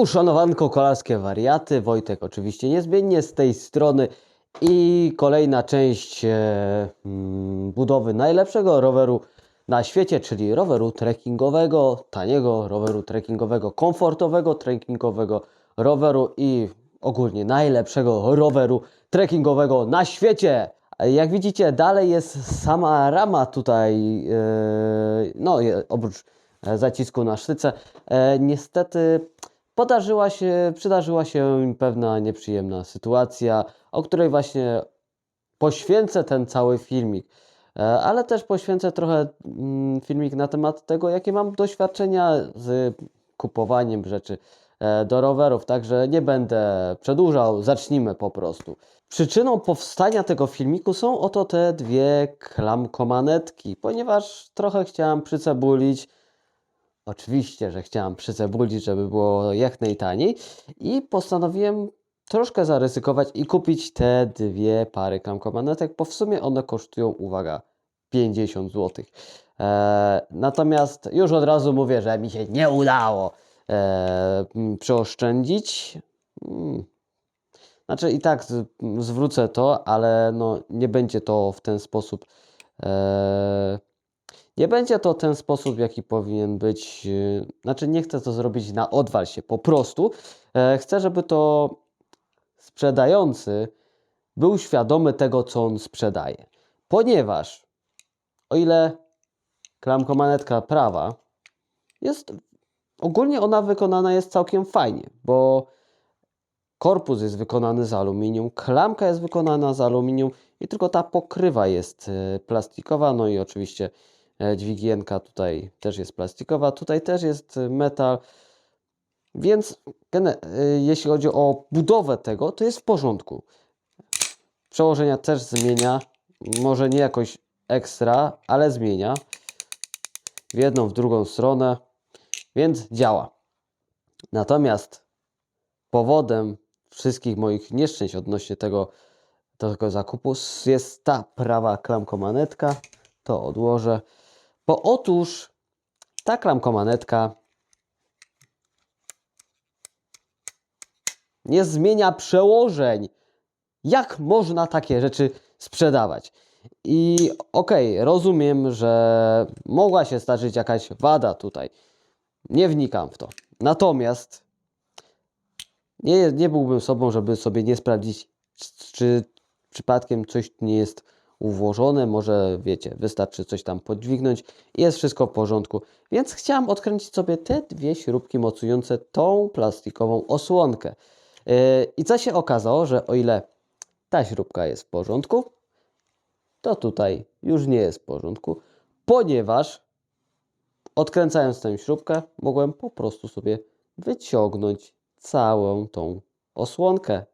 Uszanowanko kolarskie wariaty, Wojtek oczywiście niezmiennie z tej strony i kolejna część e, mm, budowy najlepszego roweru na świecie, czyli roweru trekkingowego, taniego roweru trekkingowego, komfortowego trekkingowego roweru i ogólnie najlepszego roweru trekkingowego na świecie. Jak widzicie, dalej jest sama rama tutaj, e, no oprócz e, zacisku na sztyce. Niestety podarzyła się, przydarzyła się pewna nieprzyjemna sytuacja, o której właśnie poświęcę ten cały filmik. E, Ale też poświęcę trochę mm, filmik na temat tego, jakie mam doświadczenia z kupowaniem rzeczy e, do rowerów. Także nie będę przedłużał, zacznijmy po prostu. Przyczyną powstania tego filmiku są oto te dwie klamkomanetki, ponieważ trochę chciałem przycebulić Oczywiście, że chciałam przycebulić, żeby było jak najtaniej i postanowiłem troszkę zaryzykować i kupić te dwie pary klamkomanetek, bo w sumie one kosztują, uwaga, 50 zł. Eee, natomiast już od razu mówię, że mi się nie udało eee, przeoszczędzić. Mm. Znaczy i tak z, zwrócę to, ale no, nie będzie to w ten sposób eee, nie będzie to ten sposób, jaki powinien być. yy, Znaczy, nie chcę to zrobić na odwal się, po prostu e, chcę, żeby to sprzedający był świadomy tego, co on sprzedaje. Ponieważ, o ile klamkomanetka prawa jest ogólnie ona wykonana jest całkiem fajnie, bo korpus jest wykonany z aluminium, klamka jest wykonana z aluminium i tylko ta pokrywa jest e, plastikowa, no i oczywiście E, Dźwigienka tutaj też jest plastikowa, tutaj też jest e, metal. Więc e, jeśli chodzi o budowę tego, to jest w porządku. Przełożenia też zmienia. Może nie jakoś ekstra, ale zmienia. W jedną, w drugą stronę. Więc działa. Natomiast powodem wszystkich moich nieszczęść odnośnie tego, tego zakupu jest ta prawa klamkomanetka. To odłożę. Bo otóż ta klamkomanetka nie zmienia przełożeń. Jak można takie rzeczy sprzedawać? I okej, rozumiem, że mogła się zdarzyć jakaś wada tutaj. Nie wnikam w to. Natomiast nie, nie byłbym sobą, żeby sobie nie sprawdzić, czy przypadkiem coś nie jest uwłożone, może wiecie, wystarczy coś tam podźwignąć i jest wszystko w porządku. Więc chciałem odkręcić sobie te dwie śrubki mocujące tą plastikową osłonkę. Yy, I co się okazało, że o ile ta śrubka jest w porządku, to tutaj już nie jest w porządku, ponieważ odkręcając tę śrubkę, mogłem po prostu sobie wyciągnąć całą tą osłonkę.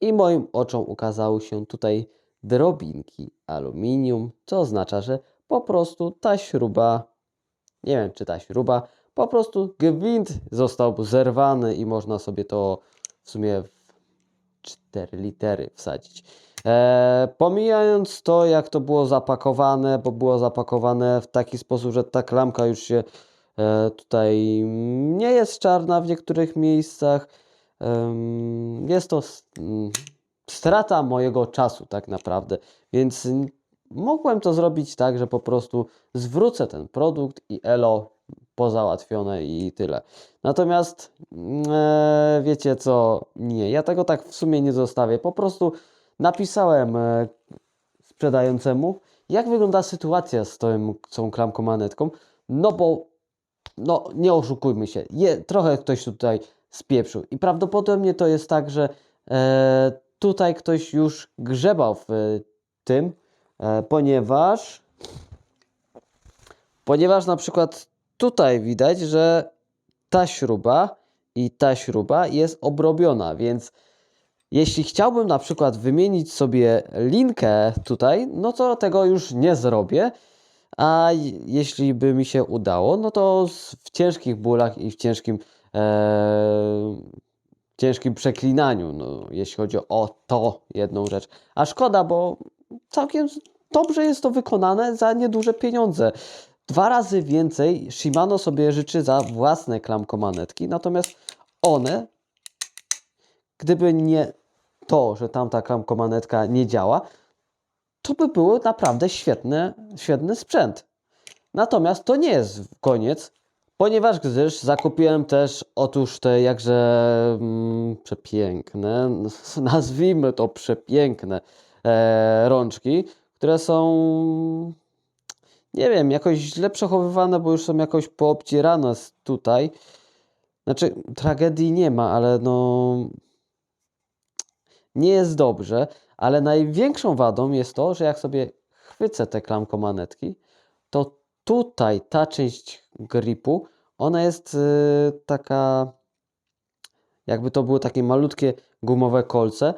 I moim oczom ukazały się tutaj drobinki aluminium, co oznacza, że po prostu ta śruba, nie wiem czy ta śruba, po prostu gwint został zerwany i można sobie to w sumie w 4 litery wsadzić. E, pomijając to, jak to było zapakowane, bo było zapakowane w taki sposób, że ta klamka już się e, tutaj nie jest czarna w niektórych miejscach. Jest to strata mojego czasu, tak naprawdę. Więc mogłem to zrobić tak, że po prostu zwrócę ten produkt i elo pozałatwione i tyle. Natomiast mm, e, wiecie co, nie, ja tego tak w sumie nie zostawię. Po prostu napisałem e, sprzedającemu, jak wygląda sytuacja z tą, tą klamkomanetką, no bo no nie oszukujmy się, je, trochę ktoś tutaj spieprzył i prawdopodobnie to jest tak, że e, tutaj ktoś już grzebał w e, tym, e, ponieważ ponieważ na przykład tutaj widać, że ta śruba i ta śruba jest obrobiona, więc jeśli chciałbym na przykład wymienić sobie linkę tutaj, no to tego już nie zrobię. A jeśli by mi się udało, no to w ciężkich bólach i w ciężkim, e, ciężkim przeklinaniu, no, jeśli chodzi o to jedną rzecz. A szkoda, bo całkiem dobrze jest to wykonane za nieduże pieniądze. Dwa razy więcej Shimano sobie życzy za własne klamkomanetki, natomiast one, gdyby nie to, że tamta klamkomanetka nie działa, to by był naprawdę świetny, świetny sprzęt. Natomiast to nie jest koniec, ponieważ gdyż zakupiłem też otóż te jakże mm, przepiękne, nazwijmy to przepiękne e, rączki, które są nie wiem, jakoś źle przechowywane, bo już są jakoś poobcierane tutaj. Znaczy, tragedii nie ma, ale no. Nie jest dobrze, ale największą wadą jest to, że jak sobie chwycę te klamkomanetki, to tutaj ta część gripu, ona jest y, taka, jakby to były takie malutkie gumowe kolce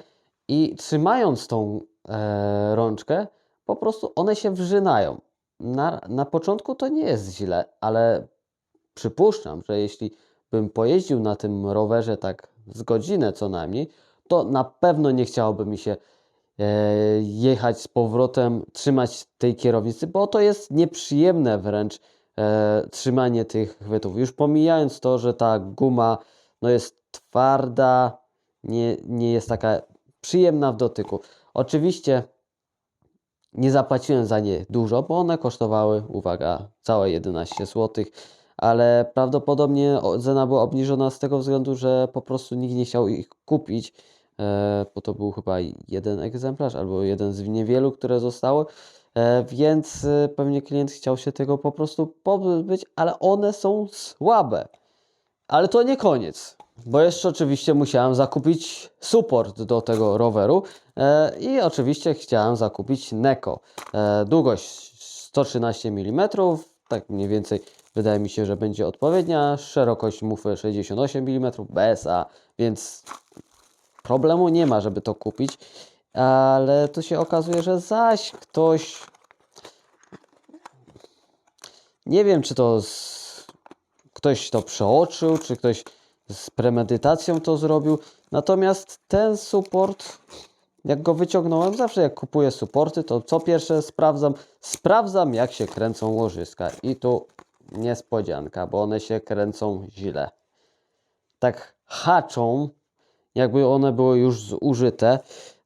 i trzymając tą e, rączkę, po prostu one się wrzynają. Na, na początku to nie jest źle, ale przypuszczam, że jeśli bym pojeździł na tym rowerze tak z godzinę co najmniej, to na pewno nie chciałoby mi się jechać z powrotem, trzymać tej kierownicy, bo to jest nieprzyjemne wręcz e, trzymanie tych chwytów. Już pomijając to, że ta guma no jest twarda, nie, nie jest taka przyjemna w dotyku. Oczywiście nie zapłaciłem za nie dużo, bo one kosztowały, uwaga, całe 11 zł, ale prawdopodobnie cena była obniżona z tego względu, że po prostu nikt nie chciał ich kupić, e, bo to był chyba jeden egzemplarz albo jeden z niewielu, które zostały, e, więc e, pewnie klient chciał się tego po prostu pozbyć, ale one są słabe. Ale to nie koniec, bo jeszcze oczywiście musiałem zakupić support do tego roweru e, i oczywiście chciałem zakupić Neko. E, długość 113 mm, tak mniej więcej wydaje mi się, że będzie odpowiednia. Szerokość mufy 68 mm BSA, więc problemu nie ma, żeby to kupić. Ale tu się okazuje, że zaś ktoś. Nie wiem, czy to z ktoś to przeoczył, czy ktoś z premedytacją to zrobił. Natomiast ten support, jak go wyciągnąłem, zawsze jak kupuję supporty, to co pierwsze sprawdzam, sprawdzam jak się kręcą łożyska. I tu niespodzianka, bo one się kręcą źle. Tak haczą, jakby one były już zużyte.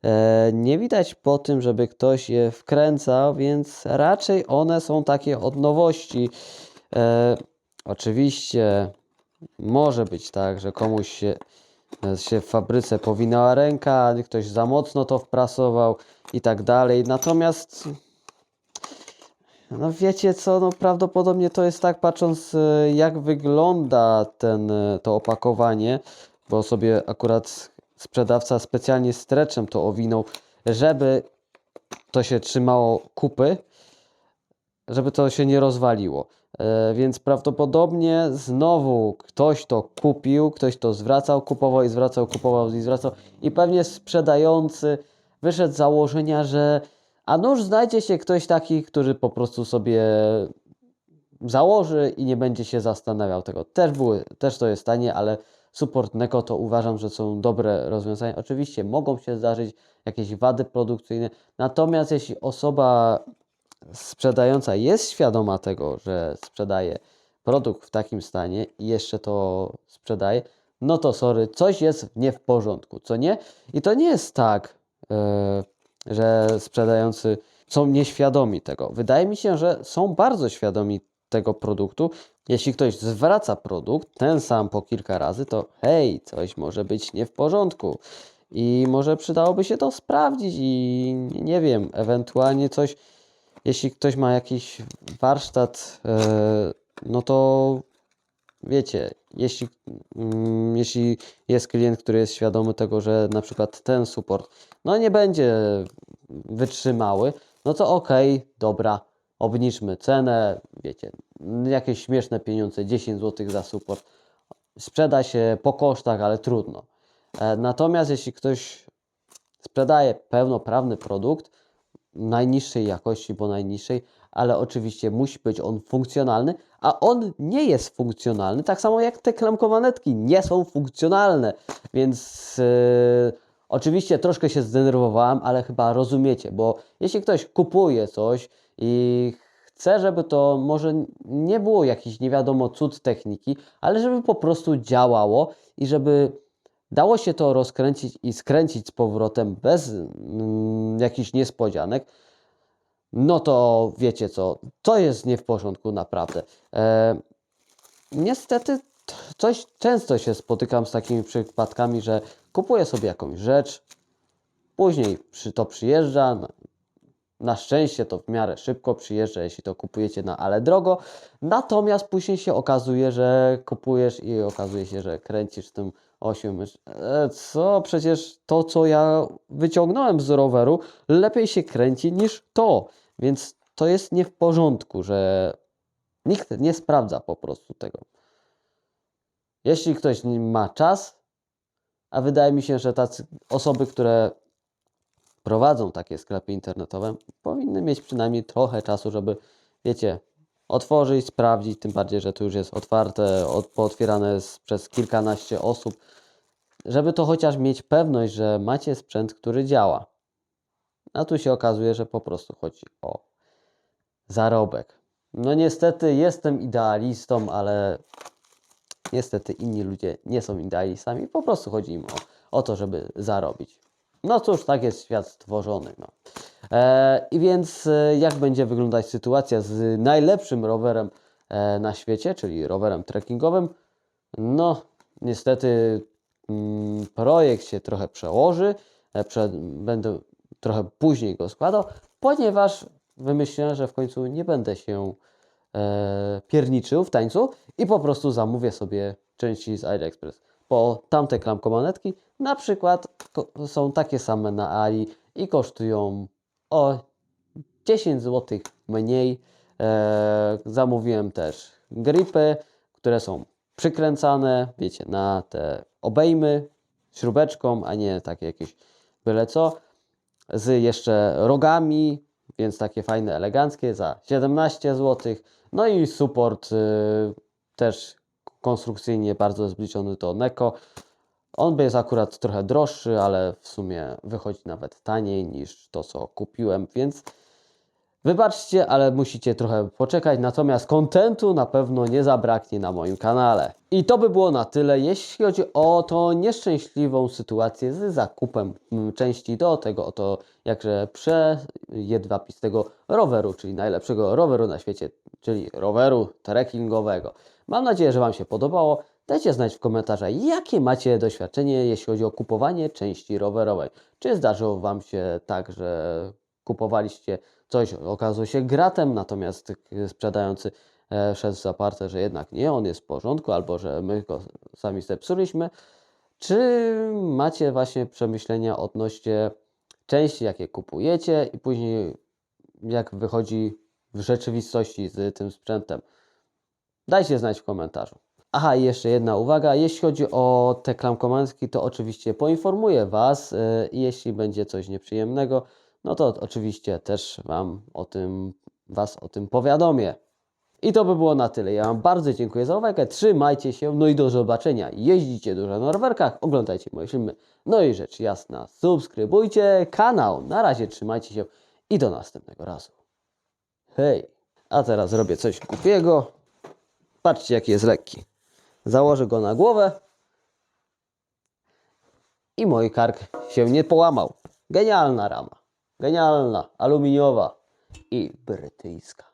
E, nie widać po tym, żeby ktoś je wkręcał, więc raczej one są takie od nowości. E, oczywiście może być tak, że komuś się, się w fabryce powinęła ręka, ktoś za mocno to wprasował i tak dalej. Natomiast no wiecie co, no prawdopodobnie to jest tak, patrząc e, jak wygląda ten, to opakowanie, bo sobie akurat sprzedawca specjalnie streczem to owinął, żeby to się trzymało kupy, żeby to się nie rozwaliło. E, Więc prawdopodobnie znowu ktoś to kupił, ktoś to zwracał, kupował i zwracał, kupował i zwracał i pewnie sprzedający wyszedł z założenia, że a nuż znajdzie się ktoś taki, który po prostu sobie założy i nie będzie się zastanawiał tego. Też, były, też to jest tanie, ale support Neko to uważam, że są dobre rozwiązania. Oczywiście mogą się zdarzyć jakieś wady produkcyjne, natomiast jeśli osoba sprzedająca jest świadoma tego, że sprzedaje produkt w takim stanie i jeszcze to sprzedaje, no to sorry, coś jest nie w porządku, co nie? I to nie jest tak, e, że sprzedający są nieświadomi tego. Wydaje mi się, że są bardzo świadomi tego produktu. Jeśli ktoś zwraca produkt, ten sam po kilka razy, to hej, coś może być nie w porządku. I może przydałoby się to sprawdzić i nie wiem, ewentualnie coś, jeśli ktoś ma jakiś warsztat, e, no to wiecie, jeśli, mm, jeśli jest klient, który jest świadomy tego, że na przykład ten support no nie będzie wytrzymały, no to okej, dobra, obniżmy cenę, wiecie, jakieś śmieszne pieniądze, 10 zł za support, sprzeda się po kosztach, ale trudno. E, Natomiast jeśli ktoś sprzedaje pełnoprawny produkt najniższej jakości, bo najniższej, ale oczywiście musi być on funkcjonalny, a on nie jest funkcjonalny, tak samo jak te klamkomanetki nie są funkcjonalne, więc e, oczywiście troszkę się zdenerwowałem, ale chyba rozumiecie, bo jeśli ktoś kupuje coś i chcę, żeby to może nie było jakiś nie wiadomo cud techniki, ale żeby po prostu działało i żeby dało się to rozkręcić i skręcić z powrotem bez mm, jakichś niespodzianek, no to wiecie co, to jest nie w porządku naprawdę. E, niestety coś często się spotykam z takimi przypadkami, że kupuję sobie jakąś rzecz, później przy, to przyjeżdża, na, szczęście to w miarę szybko przyjeżdża, jeśli to kupujecie na ale drogo, natomiast później się okazuje, że kupujesz i okazuje się, że kręcisz tym osiem. E, co? Przecież to, co ja wyciągnąłem z roweru, lepiej się kręci niż to. Więc to jest nie w porządku, że nikt nie sprawdza po prostu tego. Jeśli ktoś ma czas, a wydaje mi się, że tacy osoby, które prowadzą takie sklepy internetowe, powinny mieć przynajmniej trochę czasu, żeby, wiecie, otworzyć, sprawdzić, tym bardziej, że to już jest otwarte, od, pootwierane jest przez kilkanaście osób, żeby to chociaż mieć pewność, że macie sprzęt, który działa. A tu się okazuje, że po prostu chodzi o zarobek. No niestety jestem idealistą, ale niestety inni ludzie nie są idealistami. Po prostu chodzi im o, o to, żeby zarobić. No cóż, tak jest świat stworzony. No. E, I więc e, jak będzie wyglądać sytuacja z najlepszym rowerem e, na świecie, czyli rowerem trekkingowym? No, niestety mm, projekt się trochę przełoży. E, prze, będę trochę później go składał, ponieważ wymyśliłem, że w końcu nie będę się e, pierniczył w tańcu i po prostu zamówię sobie części z AliExpress. Bo tamte klamkomanetki na przykład są takie same na Ali i kosztują o 10 zł mniej. E, zamówiłem też gripy, które są przykręcane, wiecie, na te obejmy śrubeczką, a nie takie jakieś byle co. Z jeszcze rogami, więc takie fajne, eleganckie za 17 zł. No i support y, też konstrukcyjnie bardzo zbliżony do Neko. On jest akurat trochę droższy, ale w sumie wychodzi nawet taniej niż to, co kupiłem, więc wybaczcie, ale musicie trochę poczekać. Natomiast kontentu na pewno nie zabraknie na moim kanale. I to by było na tyle, jeśli chodzi o tą nieszczęśliwą sytuację z zakupem części do tego oto jakże przejedwabistego roweru, czyli najlepszego roweru na świecie, czyli roweru trekkingowego. Mam nadzieję, że Wam się podobało. Dajcie znać w komentarzach, jakie macie doświadczenie, jeśli chodzi o kupowanie części rowerowej. Czy zdarzyło Wam się tak, że kupowaliście coś, okazało się gratem, natomiast sprzedający e, szedł zaparte, że jednak nie, on jest w porządku, albo że my go sami zepsuliśmy. Czy macie właśnie przemyślenia odnośnie części, jakie kupujecie i później jak wychodzi w rzeczywistości z tym sprzętem? Dajcie znać w komentarzu. Aha, i jeszcze jedna uwaga. Jeśli chodzi o te klamkomanski, to oczywiście poinformuję Was yy, i jeśli będzie coś nieprzyjemnego, no to oczywiście też Wam o tym, Was o tym powiadomię. I to by było na tyle. Ja Wam bardzo dziękuję za uwagę. Trzymajcie się, no i do zobaczenia. Jeździcie dużo na rowerkach, oglądajcie moje filmy. No i rzecz jasna, subskrybujcie kanał. Na razie trzymajcie się i do następnego razu. Hej! A teraz robię coś głupiego. Patrzcie, jaki jest lekki. Założę go na głowę i mój kark się nie połamał. Genialna rama. Genialna, aluminiowa i brytyjska.